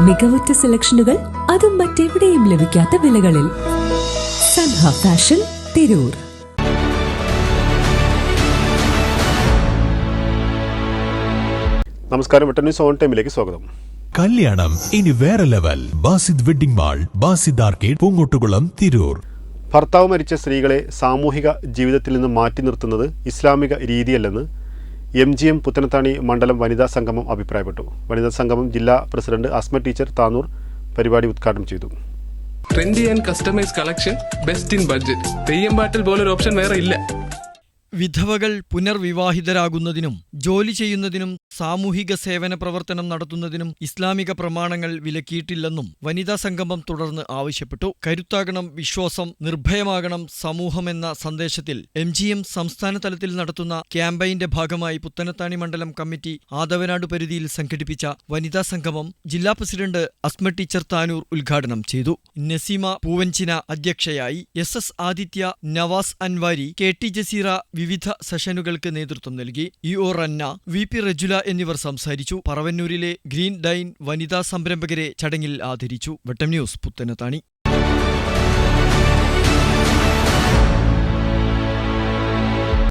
മികവുറ്റ സെലക്ഷനുകൾ അതും മറ്റെവിടെയും ലഭിക്കാത്ത വിലകളിൽ. സൻഹ ഫാഷൻ തിരൂർ. നമസ്കാരം ന്യൂസ് ഓൺ ടൈമിലേക്ക് സ്വാഗതം. കല്യാണം ഇനി വേറെ level. Basid wedding mall Basid arcade Poongottukulam Tirur. ഭർത്താവ് മരിച്ച സ്ത്രീകളെ സാമൂഹിക ജീവിതത്തിൽ നിന്ന് മാറ്റി നിർത്തുന്നത് ഇസ്ലാമിക രീതിയല്ലെന്ന് എം ജി എം പുത്തനത്താണി മണ്ഡലം വനിതാ സംഗമം അഭിപ്രായപ്പെട്ടു. വനിതാ സംഗമം ജില്ലാ പ്രസിഡന്റ് അസ്മ ടീച്ചർ താനൂർ പരിപാടി ഉദ്ഘാടനം ചെയ്തു. Trendy and customise collection best in budget Theyyam പാട്ടിൽ പോലൊരു ഓപ്ഷൻ വേറെ ഇല്ല. വിധവകൾ പുനർവിവാഹിതരാകുന്നതിനും ജോലി ചെയ്യുന്നതിനും സാമൂഹിക സേവന പ്രവർത്തനം നടത്തുന്നതിനും ഇസ്ലാമിക പ്രമാണങ്ങൾ വിലക്കിയിട്ടില്ലെന്നും വനിതാ സംഗമം തുടർന്ന് ആവശ്യപ്പെട്ടു. കരുത്താകണം വിശ്വാസം നിർഭയമാകണം സമൂഹമെന്ന സന്ദേശത്തിൽ എം ജി എം സംസ്ഥാന തലത്തിൽ നടത്തുന്ന ക്യാമ്പയിന്റെ ഭാഗമായി പുത്തനത്താണി മണ്ഡലം കമ്മിറ്റി ആദവനാട് പരിധിയിൽ സംഘടിപ്പിച്ച വനിതാ സംഗമം ജില്ലാ പ്രസിഡന്റ് അസ്മ ടീച്ചർ താനൂർ ഉദ്ഘാടനം ചെയ്തു. നസീമ പൂവഞ്ചിന അധ്യക്ഷയായി. S S Aditya Navas Anwari K T Jaseera വിവിധ സെഷനുകൾക്ക് നേതൃത്വം നൽകി. E O Ranna V P Rajula എന്നിവർ സംസാരിച്ചു. പറവന്നൂരിലെ ഗ്രീൻ ഡൈൻ വനിതാ സംരംഭകരെ ചടങ്ങിൽ ആദരിച്ചു. വെട്ടം ന്യൂസ് പുത്തനത്താണി.